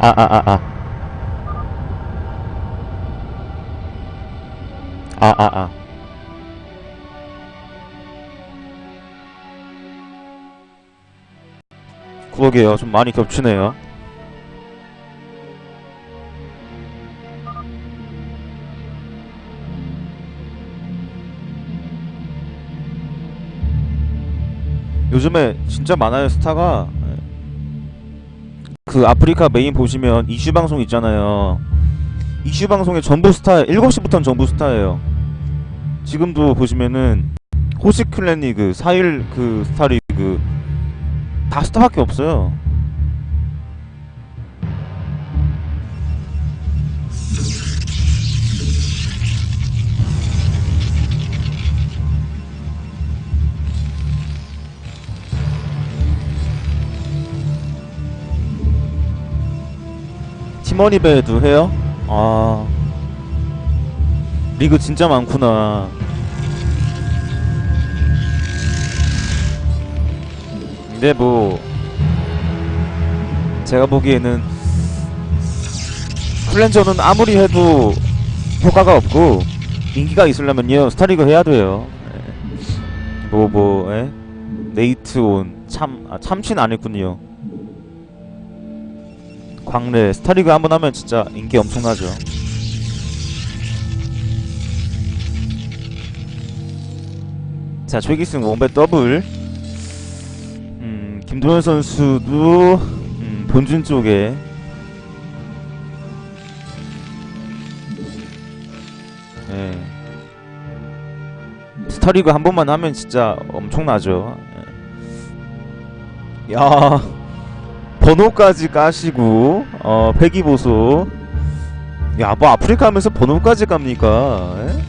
아, 아, 아, 아. 아, 아, 아. 그러게요. 좀 많이 겹치네요. 요즘에 진짜 많아요 스타가 그 아프리카 메인 보시면 이슈 방송 있잖아요. 이슈 방송에 전부 스타 7시부터는 전부 스타예요. 지금도 보시면은 호식 클랜 리그 4일 그 스타 리그 다 스타밖에 없어요 팀원이배도 해요? 아. 리그 진짜 많구나. 근데 뭐 제가 보기에는 플랜저는 아무리 해도 효과가 없고 인기가 있으려면요 스타리그 해야 돼요. 뭐뭐 뭐, 예? 네이트 온 참 아, 참친 안 했군요 광래 스타리그 한번 하면 진짜 인기 엄청나죠. 자 최기승 원배 더블. 음 김도현 선수도 음, 본준 쪽에 예. 스타리그 한 번만 하면 진짜 엄청나죠. 예. 야. 번호까지 까시고 어 폐기보소. 야뭐 아프리카 하면서 번호까지 깝니까 에?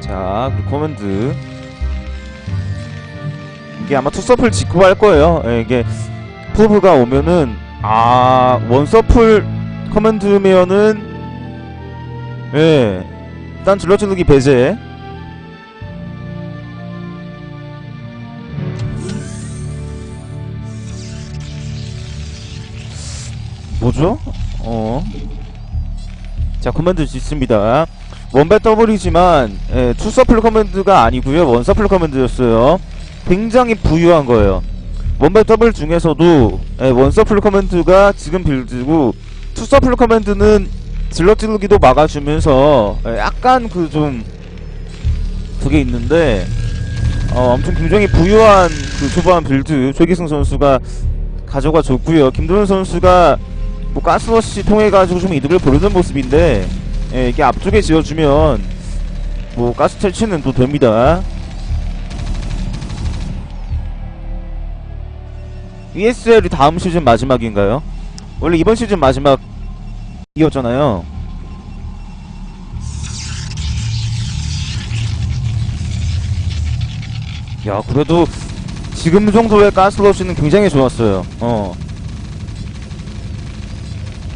자 그리고 코맨드. 이게 아마 투서플 직후 할 거예요. 예, 이게 푸브가 오면은 아 원서플 커맨드면은 예 일단 질러지르기 배제 뭐죠? 어. 자, 커맨드 있습니다. 원배 더블이지만 예, 투서플 커맨드가 아니고요. 원서플 커맨드였어요. 굉장히 부유한 거예요. 원배 더블 중에서도 예, 원서플 커맨드가 지금 빌드고 투서플 커맨드는 질러찌르기도 막아주면서 예, 약간 그 좀 그게 있는데 어, 엄청 굉장히 부유한 그 초반 빌드 최기승 선수가 가져가 줬고요. 김도현 선수가 뭐 가스워시 통해 가지고 좀 이득을 보려는 모습인데 예, 이게 앞쪽에 지어주면 뭐 가스 탈취는 또 됩니다. ESL이 다음 시즌 마지막인가요? 원래 이번 시즌 마지막이었잖아요. 야 그래도 지금 정도의 가스러시는 굉장히 좋았어요. 어.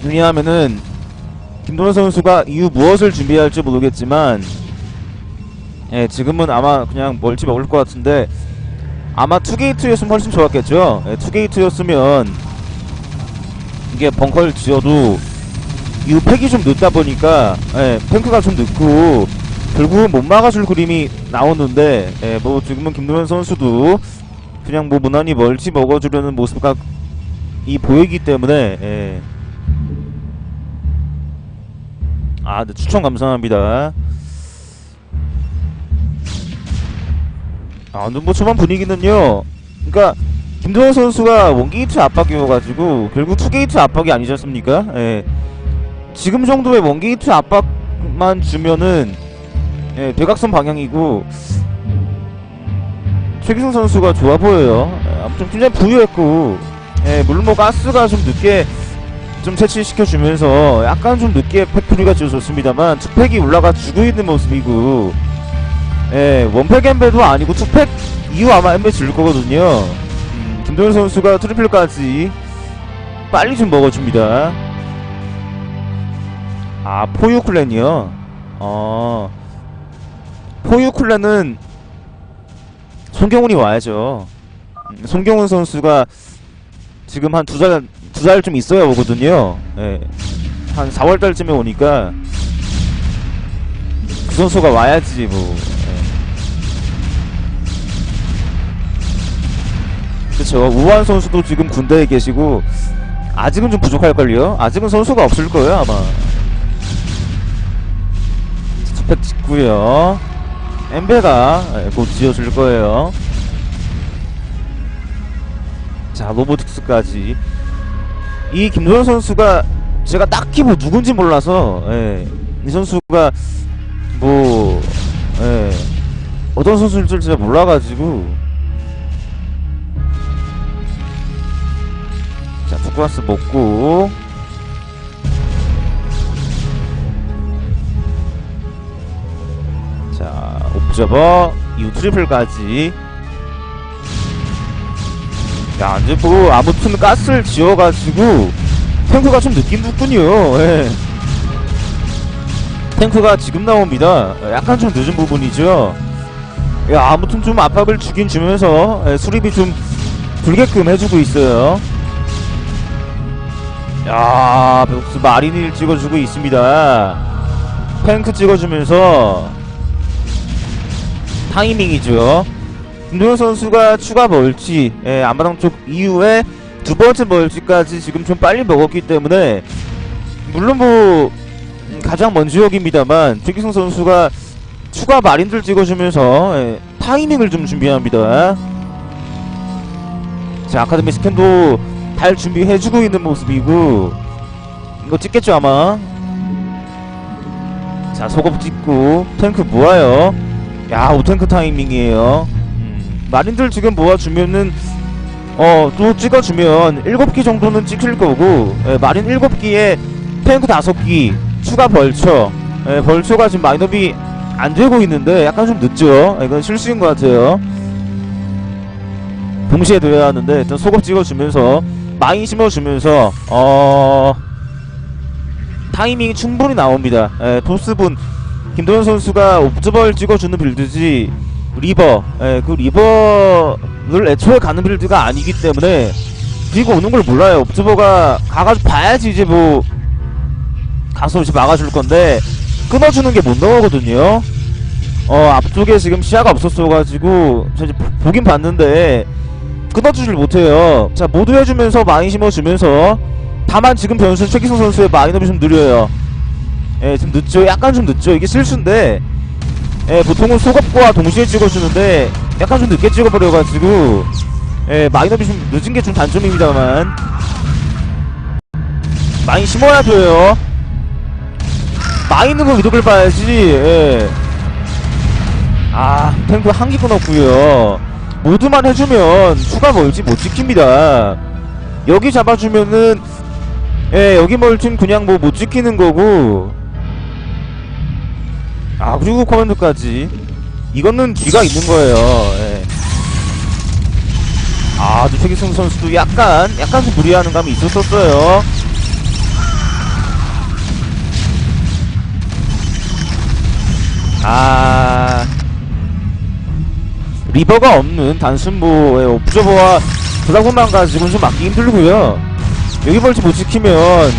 왜냐하면은 김도현 선수가 이후 무엇을 준비할지 모르겠지만 예 지금은 아마 그냥 멀티 먹을 것 같은데 아마 투게이트였으면 훨씬 좋았겠죠 예, 투게이트였으면 이게 벙커를 지어도 이후 팩이 좀 늦다 보니까 예, 탱크가 좀 늦고 결국은 못 막아줄 그림이 나오는데 예, 뭐 지금은 김도현 선수도 그냥 뭐 무난히 멀티 먹어주려는 모습이 보이기 때문에 예. 아, 네, 추천 감사합니다. 아, 근데 뭐 초반 분위기는요. 그러니까 김도현 선수가 원게이트 압박이어가지고 결국 투게이트 압박이 아니지 않습니까? 예. 지금 정도의 원게이트 압박만 주면은 예, 대각선 방향이고 최기승 선수가 좋아 보여요. 예, 아무튼 굉장히 부유했고 예, 물론 뭐 가스가 좀 늦게 좀 채취시켜주면서 약간 좀 늦게 팩토리가 지어졌습니다만 투팩이 올라가 주고 있는 모습이고 예, 원팩 엠베도 아니고 투팩 이후 아마 엠베 줄 거거든요. 음, 김도현 선수가 트리플까지 빨리 좀 먹어줍니다. 아 포유 클랜이요? 어 포유 클랜은 송경훈이 와야죠. 음, 송경훈 선수가 지금 한 두 달, 두달좀 있어야 오거든요. 예. 한 4월 달쯤에 오니까 그 선수가 와야지 뭐. 예. 그쵸. 우한 선수도 지금 군대에 계시고 아직은 좀 부족할걸요? 아직은 선수가 없을 거예요, 아마. 스펙 찍고요. 엠베가 예, 곧 지어줄 거예요. 자, 로보틱스까지. 이 김도현 선수가 제가 딱히 뭐 누군지 몰라서, 예, 이 선수가 뭐, 예, 어떤 선수일 줄 제가 몰라가지고. 자, 두кл라스 먹고. 자, 옵저버, 이후 트리플까지. 야, 이제 뭐, 아무튼 가스를 지어가지고, 탱크가 좀 느낌 붙군요. 예. 탱크가 지금 나옵니다. 약간 좀 늦은 부분이죠. 야, 아무튼 좀 압박을 주긴 주면서, 예, 수립이 좀 불게끔 해주고 있어요. 야, 벽스 마린을 찍어주고 있습니다. 탱크 찍어주면서, 타이밍이죠. 김도현 선수가 추가 멀티, 예, 안마당 쪽 이후에 두 번째 멀티까지 지금 좀 빨리 먹었기 때문에 물론 뭐 음, 가장 먼 지역입니다만 최기승 선수가 추가 마린들 찍어주면서 예, 타이밍을 좀 준비합니다. 자 아카데미 스캔도 잘 준비해주고 있는 모습이고 이거 찍겠죠 아마. 자 소급 찍고 탱크 모아요. 야 오탱크 타이밍이에요. 음, 마린들 지금 모아주면은 어 또 찍어주면 7기 정도는 찍힐 거고 예, 마린 7기에 탱크 5기 추가 벌처 예, 벌처가 지금 마이너비 안 되고 있는데 약간 좀 늦죠? 예, 이건 실수인 것 같아요. 동시에 들어야 하는데 일단 소급 찍어주면서 마인 심어주면서 어 타이밍이 충분히 나옵니다. 예, 토스분 김도현 선수가 옵저벌 찍어주는 빌드지 리버. 예, 그 리버를 애초에 가는 빌드가 아니기 때문에 그리고 오는 걸 몰라요. 옵저버가 가가지고 봐야지 이제 뭐 가서 이제 막아줄 건데 끊어주는 게 못 나오거든요. 어 앞쪽에 지금 시야가 없었어가지고 저 이제 보- 보긴 봤는데 끊어주질 못해요. 자 모두 해주면서 많이 심어주면서 다만 지금 변수 최기성 선수의 마인업이 좀 느려요. 예좀 늦죠. 약간 좀 늦죠. 이게 실수인데 예, 보통은 소급과 동시에 찍어주는데 약간 좀 늦게 찍어버려가지고 예, 마이너비 좀 늦은 게 좀 단점입니다만. 많이 심어야 돼요. 마이너브 위독을 봐야지 예. 아 탱크 한기 끊었고요. 모두만 해주면 추가 멀지 못 지킵니다. 여기 잡아주면은 예 여기 멀티는 그냥 뭐 못 지키는 거고 아 그리고 커맨드까지. 이거는 뒤가 있는 거예요. 예. 아 최기승 선수도 약간 약간 좀 무리하는 감이 있었었어요. 아. 리버가 없는 단순 뭐의 옵저버와 드라곤만 가지고는 좀 막기 힘들고요. 여기 벌치 못 지키면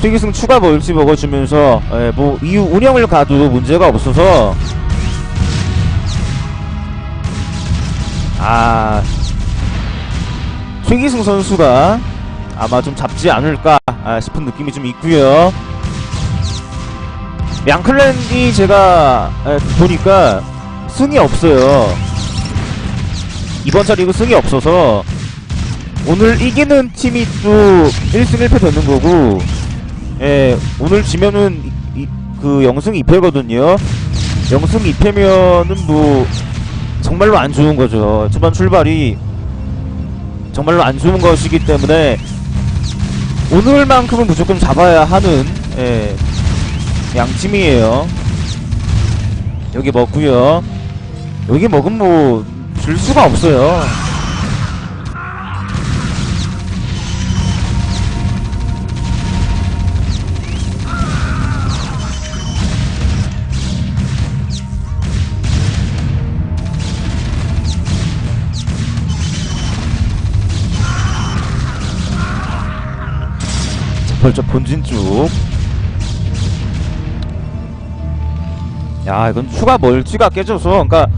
최기승 추가 멀티 먹어주면서 예, 뭐 이후 운영을 가도 문제가 없어서. 아. 최기승 선수가 아마 좀 잡지 않을까 아, 싶은 느낌이 좀 있고요. 양클랜이 제가 에, 보니까 승이 없어요. 이번 차 리그 승이 없어서 오늘 이기는 팀이 또 1승 1패 되는 거고 예 오늘 지면은 이, 이, 그 0승 2패거든요. 0승 2패면은 뭐 정말로 안 좋은 거죠. 초반 출발이 정말로 안 좋은 것이기 때문에 오늘만큼은 무조건 잡아야 하는 예, 양팀이에요. 여기 먹고요. 여기 먹으면 뭐줄 수가 없어요 벌써 본진 쪽. 야, 이건 추가 멀티가 깨져서, 그러니까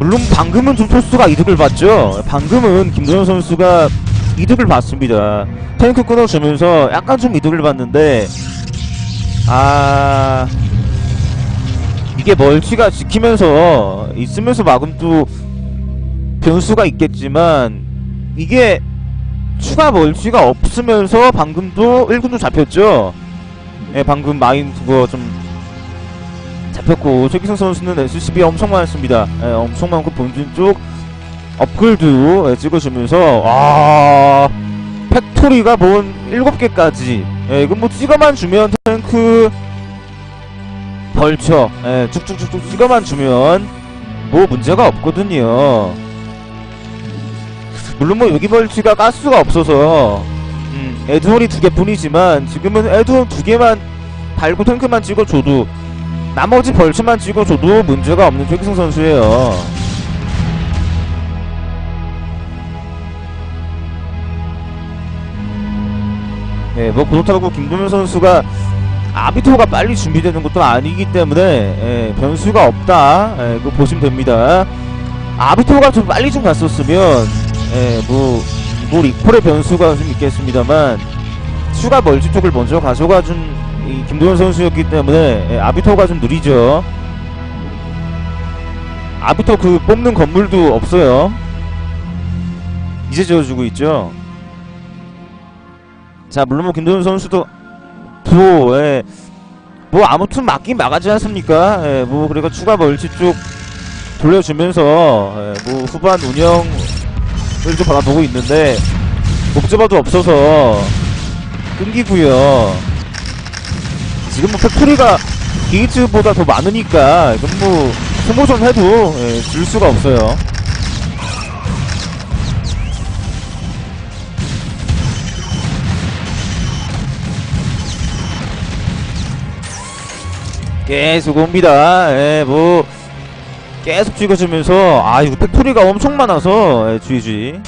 물론 방금은 좀 토스가 이득을 봤죠. 방금은 김도현 선수가 이득을 봤습니다. 탱크 끊어주면서 약간 좀 이득을 봤는데, 아 이게 멀티가 지키면서 있으면서 또 변수가 있겠지만 이게 추가 멀티가 없으면서 방금도 1군도 잡혔죠. 예, 방금 마인 그거 좀 잡혔고 최기성 선수는 SCB 엄청 많습니다. 예, 엄청 많고 본진 쪽 업글도 예, 찍어주면서 아 팩토리가 뭔 7개까지 예, 이건 뭐 찍어만 주면 탱크 벌쳐 예, 쭉쭉쭉쭉 찍어만 주면 뭐 문제가 없거든요 물론 뭐 여기 벌치가 가스가 없어서 음, 에드원이 두 개뿐이지만 지금은 에드원 두 개만 달고 탱크만 찍어줘도 나머지 벌츠만 찍어줘도 문제가 없는 최기승 선수예요 네, 뭐 그렇다고 김도현 선수가 아비토가 빨리 준비되는 것도 아니기 때문에 예, 변수가 없다. 예, 그거 보시면 됩니다. 아비토가 좀 빨리 좀 갔었으면 예, 뭐, 뭐 리콜의 변수가 좀 있겠습니다만 추가 멀티 쪽을 먼저 가져가 준이 김도현 선수였기 때문에 예, 아비토가 좀 느리죠. 아비토 그 뽑는 건물도 없어요. 이제 지어주고 있죠. 자 물론 뭐 김도현 선수도 또 예. 뭐 아무튼 막긴 막아지 않습니까? 예, 뭐 그리고 추가 멀티 쪽 돌려주면서 예, 뭐 후반 운영 을좀 바라보고 있는데 목적어도 없어서 끊기고요. 지금 뭐 팩토리가 게이트보다 더 많으니까 이건 뭐 소모전 해도 예, 줄 수가 없어요. 계속 옵니다. 예, 뭐 계속 찍어주면서 아 이거 팩토리가 엄청 많아서 예, GG